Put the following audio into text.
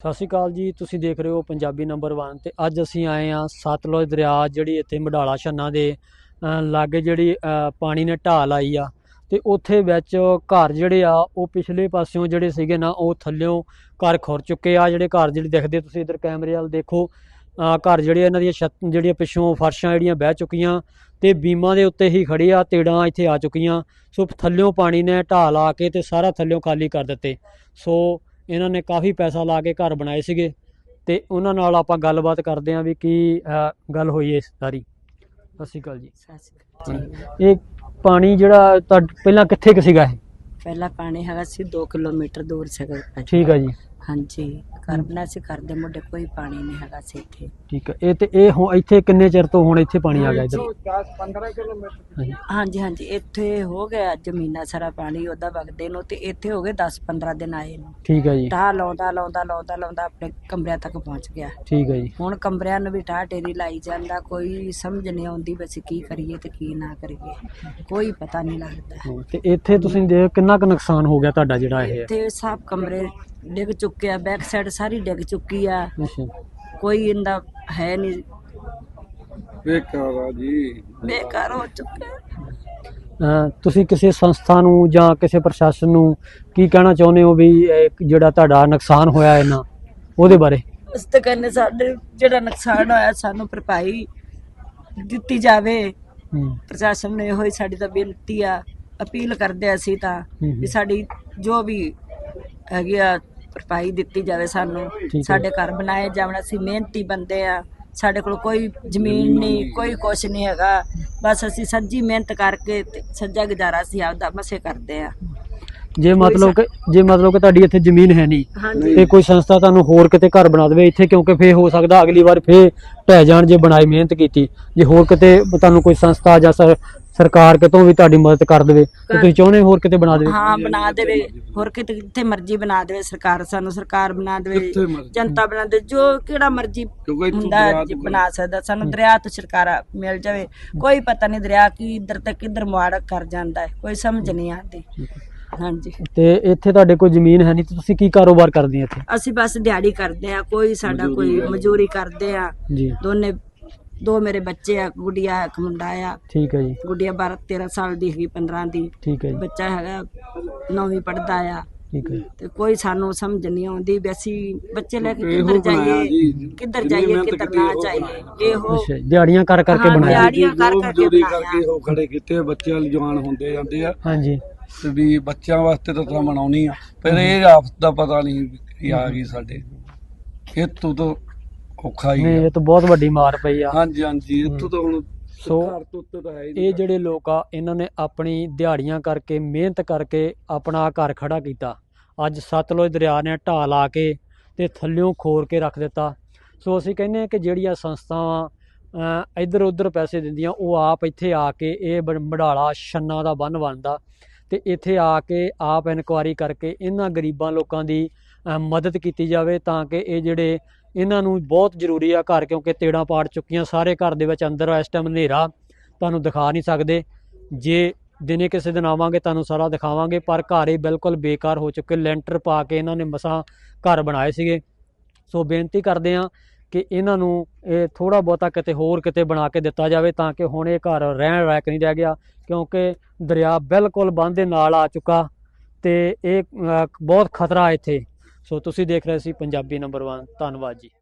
ਸਤਿ ਸ਼੍ਰੀ ਅਕਾਲ ਜੀ, ਤੁਸੀਂ ਦੇਖ ਰਹੇ ਹੋ ਪੰਜਾਬੀ ਨੰਬਰ 1 ਤੇ ਅੱਜ ਅਸੀਂ ਆਏ ਆ ਸਤਲੁਜ ਦਰਿਆ ਜਿਹੜੀ ਇੱਥੇ ਮਡਾਲਾ ਛੰਨਾ ਦੇ ਲਾਗੇ ਜਿਹੜੀ ਪਾਣੀ ਨੇ ਢਾਹ ਆਈ ਆ ਤੇ ਉੱਥੇ ਵਿੱਚ ਘਰ ਜਿਹੜੇ ਆ, ਉਹ ਪਿਛਲੇ ਪਾਸਿਓਂ ਜਿਹੜੇ ਸੀਗੇ ਨਾ, ਉਹ ਥੱਲਿਓਂ ਘਰ ਖੁਰ ਚੁੱਕੇ ਆ। ਜਿਹੜੇ ਘਰ ਜਿਹੜੇ ਦਿਖਦੇ ਤੁਸੀਂ ਇਧਰ ਕੈਮਰੇ ਵੱਲ ਦੇਖੋ ਘਰ ਜਿਹੜੇ ਇਹਨਾਂ ਦੀਆਂ ਛੱਤ, ਜਿਹੜੀਆਂ ਪਿੱਛੋਂ ਫਰਸ਼ਾਂ ਜਿਹੜੀਆਂ ਬਹਿ ਚੁੱਕੀਆਂ ਤੇ ਬੀਮਾਂ ਦੇ ਉੱਤੇ ਹੀ ਖੜੀ ਆ, ਤੇੜਾਂ ਇੱਥੇ ਆ ਚੁੱਕੀਆਂ। ਸੋ ਥੱਲਿਓਂ ਪਾਣੀ ਨੇ ਢਾਹ ਆ ਕੇ ਤੇ ਸਾਰਾ ਥੱਲਿਓਂ ਖਾਲੀ ਕਰ ਦਿੱਤੇ। ਸੋ ਇਹਨਾਂ ਨੇ ਕਾਫੀ ਪੈਸਾ ਲਾ ਕੇ ਘਰ ਬਣਾਏ ਸੀਗੇ ਤੇ ਉਹਨਾਂ ਨਾਲ ਆਪਾਂ ਗੱਲਬਾਤ ਕਰਦੇ ਆਂ ਵੀ ਕੀ ਗੱਲ ਹੋਈ ਹੈ ਸਾਰੀ। ਸਤਿ ਸ਼੍ਰੀ ਅਕਾਲ ਜੀ। ਸਤਿ ਸ਼੍ਰੀ ਅਕਾਲ। ਇਹ ਪਾਣੀ ਜਿਹੜਾ ਪਹਿਲਾਂ ਕਿੱਥੇ ਕੁ ਸੀਗਾ ਇਹ? ਪਹਿਲਾ ਪਾਣੀ ਹੈਗਾ ਸੀ 2 ਕਿਲੋਮੀਟਰ ਦੂਰ ਸੀਗਾ। ਠੀਕ ਆ ਜੀ। ਹਾਂਜੀ ਘਰ ਬਣਾ ਸੀ ਘਰ ਦੇ ਮੁੰਡੇ ਕੋਈ ਪਾਣੀ ਨਹੀਂ ਹੈਗਾ ਸੀ ਇੱਥੇ। ਠੀਕ ਆ ਇਹ ਤੇ ਇਹ ਹੁਣ ਇੱਥੇ ਕਿੰਨੇ ਚਿਰ ਤੋਂ ਹੁਣ ਇੱਥੇ ਪਾਣੀ ਆ ਗਿਆ ਇੱਧਰ? 10 15 ਕਿਲੋਮੀਟਰ ਹਾਂਜੀ ਹਾਂਜੀ ਇੱਥੇ ਹੋ ਗਿਆ ਜ਼ਮੀਨਾਂ ਸਾਰਾ ਪਾਣੀ ਉਹਦਾ ਵਗਦੇ ਨੂੰ ਤੇ ਇੱਥੇ ਹੋ ਗਏ 10 15 ਦਿਨ ਆਏ ਨੂੰ। ਠੀਕ ਆ ਜੀ। ਟਾਹ ਲਾਉਂਦਾ ਲਾਉਂਦਾ ਲਾਉਂਦਾ ਲਾਉਂਦਾ ਆਪਣੇ ਕਮਰਿਆਂ ਤੱਕ ਪਹੁੰਚ ਗਿਆ। ਠੀਕ ਆ ਜੀ। ਹੁਣ ਕਮਰਿਆਂ ਨੂੰ ਵੀ ਟਾਹ ਟੇਰੀ ਲਾਈ ਜਾਂਦਾ ਕੋਈ ਸਮਝ ਨਹੀਂ ਆਉਂਦੀ ਅਸੀਂ ਕੀ ਕਰੀਏ ਤੇ ਕੀ ਨਾ ਕਰੀਏ। ਕੋਈ ਪਤਾ ਨਹੀਂ ਲੱਗਦਾ। ਹਾਂ, ਤੇ ਇੱਥੇ ਤੁਸੀਂ ਦੇਖ ਕਿੰਨਾ ਕੁ ਨੁਕਸਾਨ ਹੋ ਗਿਆ ਤੁਹਾਡਾ ਜਿਹੜਾ ਇਹ ਹੈ? ਤੇ ਸਭ ਕਮਰੇ ਡਿੱਗ ਚੁੱਕੇ ਆ ਬੈਕ ਸਾਈਡ ਸਾਰੀ ਡਿੱਗ ਚੁੱਕੀ ਆ। ਅੱਛਾ। ਕੋਈ ਇਹਦਾ ਹੈ ਨਹੀਂ। ਵੇਖਾਵਾ ਜੀ। ਬੇਕਾਰ ਹੋ ਚੁੱਕਾ ਅਹ, ਤੁਸੀਂ ਕਿਸੇ ਸੰਸਥਾ ਨੂੰ ਜਾਂ ਕਿਸੇ ਪ੍ਰਸ਼ਾਸਨ ਨੂੰ ਕੀ ਕਹਿਣਾ ਚਾਹੁੰਦੇ ਹੋ ਵੀ ਇਹ ਜਿਹੜਾ ਤੁਹਾਡਾ ਨੁਕਸਾਨ ਹੋਇਆ ਇਹਨਾਂ ਉਹਦੇ ਬਾਰੇ? ਉਸ ਤੇ ਕਹਿੰਦੇ ਸਾਡੇ ਜਿਹੜਾ ਨੁਕਸਾਨ ਹੋਇਆ ਸਾਨੂੰ ਭਰਪਾਈ ਦਿੱਤੀ ਜਾਵੇ। ਹੂੰ। ਪ੍ਰਸ਼ਾਸਨ ਨੂੰ ਇਹੋ ਹੀ ਸਾਡੀ ਤਾਂ ਬੇਨਤੀ ਆ ਅਪੀਲ ਕਰਦੇ ਅਸੀਂ ਤਾਂ। ਵੀ ਸਾਡੀ ਜੋ ਵੀ ਹੈਗੀ ਆ ਭਰਪਾਈ ਦਿੱਤੀ ਜਾਵੇ ਸਾਨੂੰ। ਸਾਡੇ ਘਰ ਬਣਾਏ ਜਾਵਣ ਅਸੀਂ ਮਿਹਨਤੀ ਬੰਦੇ ਆ। ਸਾਡੇ ਕੋਲ ਕੋਈ ਜ਼ਮੀਨ ਨਹੀਂ ਕੋਈ ਕੁਛ ਨਹੀਂ ਹੈਗਾ। ਬਸ ਅਸੀਂ ਸੱਜੀ ਮਿਹਨਤ ਕਰਕੇ ਤੇ ਸੱਜਾ ਗੁਜ਼ਾਰਾ ਅਸੀਂ ਆਪਦਾ ਮਸੇ ਕਰਦੇ ਆ। ਜੇ ਮਤਲਬ ਕਿ ਜੇ ਮਤਲਬ ਕਿ ਤੁਹਾਡੀ ਇੱਥੇ ਜ਼ਮੀਨ ਹੈ ਨਹੀਂ ਤੇ ਕੋਈ ਸੰਸਥਾ ਤੁਹਾਨੂੰ ਹੋਰ ਕਿਤੇ ਘਰ ਬਣਾ ਦੇਵੇ ਇੱਥੇ ਕਿਉਂਕਿ ਫੇਰ ਹੋ ਸਕਦਾ ਅਗਲੀ ਵਾਰ ਫੇਰ ਢਹਿ ਜਾਣ ਜੇ ਬਣਾਈ ਮਿਹਨਤ ਕੀਤੀ। ਜੇ ਹੋਰ ਕਿਤੇ ਤੁਹਾਨੂੰ ਕੋਈ ਸੰਸਥਾ ਜਾਂ ਸਰ- ਸਰਕਾਰ ਕਿਤੋਂ ਵੀ ਤੁਹਾਡੀ ਮਦਦ ਕਰ ਦੇਵੇ ਤੇ ਤੁਸੀਂ ਚਾਹੁੰਦੇ ਹੋਰ ਕਿਤੇ ਬਣਾ ਦੇਵੇ? ਹਾਂ ਬਣਾ ਦੇਵੇ। ਹੋਰ ਕਿਤੇ ਕਿਤੇ ਮਰਜ਼ੀ ਬਣਾ ਦੇਵੇ ਸਰਕਾਰ ਸਾਨੂੰ ਸਰਕਾਰ ਬਣਾ ਦੇਵੇ। ਕਿੱਥੇ। ਜਨਤਾ ਬਣਾ ਦੇ ਜੋ ਕਿਹੜਾ ਮਰਜ਼ੀ ਹੁੰਦਾ ਬਣਾ ਸਕਦਾ ਸਾਨੂੰ ਦਰਿਆ ਤੋਂ ਛੁਟਕਾਰਾ ਮਿਲ ਜਾਵੇ। ਕੋਈ ਪਤਾ ਨਹੀਂ ਦਰਿਆ ਕੀ ਇੱਧਰ ਤੇ ਕਿੱਧਰ ਮੁਆੜ ਕਰ ਜਾਂਦਾ ਹੈ ਕੋਈ ਸਮਝ ਨਹੀਂ ਆਉਂਦੀ। ਹਾਂਜੀ। ਤੇ ਇੱਥੇ ਤੁਹਾਡੇ ਕੋਈ ਜ਼ਮੀਨ ਹੈ ਨਹੀਂ ਤੇ ਤੁਸੀਂ ਕੀ ਕਾਰੋਬਾਰ ਕਰਦੇ ਆ ਇੱਥੇ? ਅਸੀਂ ਬਸ ਦਿਹਾੜੀ ਕਰਦੇ ਆ ਕੋਈ ਸਾਡਾ ਕੋਈ ਮਜ਼ਦੂਰੀ ਕਰਦੇ ਆ ਜੀ। ਦੋਨੇ ਦੋ ਮੇਰੇ ਬੱਚੇ ਆ ਗੁੱਡੀਆ ਇੱਕ ਮੁੰਡਾ ਆ। ਠੀਕ ਹੈ ਜੀ। ਗੁੱਡੀਆ 12 13 ਸਾਲ ਦੀ ਹੈਗੀ 15 ਦੀ। ਠੀਕ ਹੈ ਜੀ। ਬੱਚਾ ਹੈਗਾ ਨੌਵੀਂ ਪੜਦਾ ਆ। ਠੀਕ ਹੈ। ਤੇ ਕੋਈ ਸਾਨੂੰ ਸਮਝ ਨਹੀਂ ਆਉਂਦੀ ਵੀ ਅਸੀਂ ਬੱਚੇ ਲੈ ਕੇ ਕਿੱਧਰ ਜਾਈਏ। ਕਿੱਧਰ ਜਾਈਏ ਕਿੱਧਰ ਨਾ ਜਾਈਏ। ਇਹੋ ਅੱਛਾ ਦਿਹਾੜੀਆਂ ਕਰ ਕਰਕੇ ਬਣਾਇਆ। ਦਿਹਾੜੀਆਂ ਕਰ ਕਰਕੇ। ਕਰਕੇ ਉਹ ਖੜੇ ਕੀਤੇ ਬੱਚੇ ਜਵਾਨ ਹੁੰਦੇ ਜਾਂਦੇ ਆ। ਹਾਂਜੀ। ਤੇ ਵੀ ਬੱਚਿਆਂ ਵਾਸਤੇ ਤਾਂ ਤਾਂ ਬਣਾਉਣੀ ਆ। ਪਰ ਇਹ ਆਫਤ ਦਾ ਪਤਾ ਨਹੀਂ ਆ ਗਈ ਸਾਡੇ। ਇਹ ਤੋਂ ਤਾਂ ਔਖਾ ਹੀ ਨਹੀਂ ਆ। ਇਹ ਤਾਂ ਬਹੁਤ ਵੱਡੀ ਮਾਰ ਪਈ ਆ। ਹਾਂਜੀ ਹਾਂਜੀ ਇੱਥੋਂ ਤਾਂ ਹੁਣ ਸੋ ਘਰ ਤੋਂ ਉੱਤੇ ਤਾਂ ਹੈ ਹੀ ਨਹੀਂ ਇਹ ਜਿਹੜੇ ਲੋਕ ਆ ਇਹਨਾਂ ਨੇ ਆਪਣੀ ਦਿਹਾੜੀਆਂ ਕਰਕੇ ਮਿਹਨਤ ਕਰਕੇ ਆਪਣਾ ਘਰ ਖੜਾ ਕੀਤਾ। ਅੱਜ ਸਤਲੁਜ ਦਰਿਆ ਨੇ ਢਾਹ ਲਾ ਕੇ ਤੇ ਥੱਲਿਓਂ ਖੋਰ ਕੇ ਰੱਖ ਦਿੱਤਾ। ਸੋ ਅਸੀਂ ਕਹਿੰਦੇ ਹਾਂ ਕਿ ਜਿਹੜੀਆਂ ਸੰਸਥਾਵਾਂ ਇੱਧਰ ਉੱਧਰ ਪੈਸੇ ਦਿੰਦੀਆਂ ਉਹ ਆਪ ਇੱਥੇ ਆ ਕੇ ਇਹ ਬ- ਮਡਾਲਾ ਛੰਨਾ ਦਾ ਬੰਨ ਬਣਦਾ। ਤੇ ਇੱਥੇ ਆ ਕੇ ਆਪ ਇਨਕੁਆਰੀ ਕਰਕੇ ਇਹਨਾਂ ਗਰੀਬਾਂ ਲੋਕਾਂ ਦੀ ਮਦਦ ਕੀਤੀ ਜਾਵੇ ਤਾਂ ਕਿ ਇਹ ਜਿਹੜੇ ਇਹਨਾਂ ਨੂੰ ਬਹੁਤ ਜ਼ਰੂਰੀ ਆ ਘਰ, ਕਿਉਂਕਿ ਤੇੜਾਂ ਪਾੜ ਚੁੱਕੀਆਂ ਸਾਰੇ ਘਰ ਦੇ ਵਿੱਚ ਅੰਦਰ ਇਸ ਟਾਈਮ ਹਨੇਰਾ ਤੁਹਾਨੂੰ ਦਿਖਾ ਨਹੀਂ ਸਕਦੇ। ਜੇ ਦਿਨੇ ਕਿਸੇ ਦਿਨ ਆਵਾਂਗੇ ਤੁਹਾਨੂੰ ਸਾਰਾ ਦਿਖਾਵਾਂਗੇ, ਪਰ ਘਰ ਹੀ ਬਿਲਕੁਲ ਬੇਕਾਰ ਹੋ ਚੁੱਕੇ, ਲੈਂਟਰ ਪਾ ਕੇ ਇਹਨਾਂ ਨੇ ਮਸਾਂ ਘਰ ਬਣਾਏ ਸੀਗੇ। ਸੋ ਬੇਨਤੀ ਕਰਦੇ ਹਾਂ ਕਿ ਇਹਨਾਂ ਨੂੰ ਇਹ ਥੋੜਾ ਬਹੁਤਾ ਕਿਤੇ ਹੋਰ ਕਿਤੇ ਬਣਾ ਕੇ ਦਿੱਤਾ ਜਾਵੇ ਤਾਂ ਕਿ ਹੁਣ ਇਹ ਘਰ ਰਹਿਣ ਲਾਇਕ ਨਹੀਂ ਰਹਿ ਗਿਆ, ਕਿਉਂਕਿ ਦਰਿਆ ਬਿਲਕੁਲ ਬੰਦ ਦੇ ਨਾਲ ਆ ਚੁੱਕਾ ਤੇ ਇਹ ਬਹੁਤ ਖਤਰਾ ਇੱਥੇ। ਸੋ ਤੁਸੀਂ ਦੇਖ ਰਹੇ ਸੀ ਪੰਜਾਬੀ ਨੰਬਰ 1 ਧੰਨਵਾਦ ਜੀ।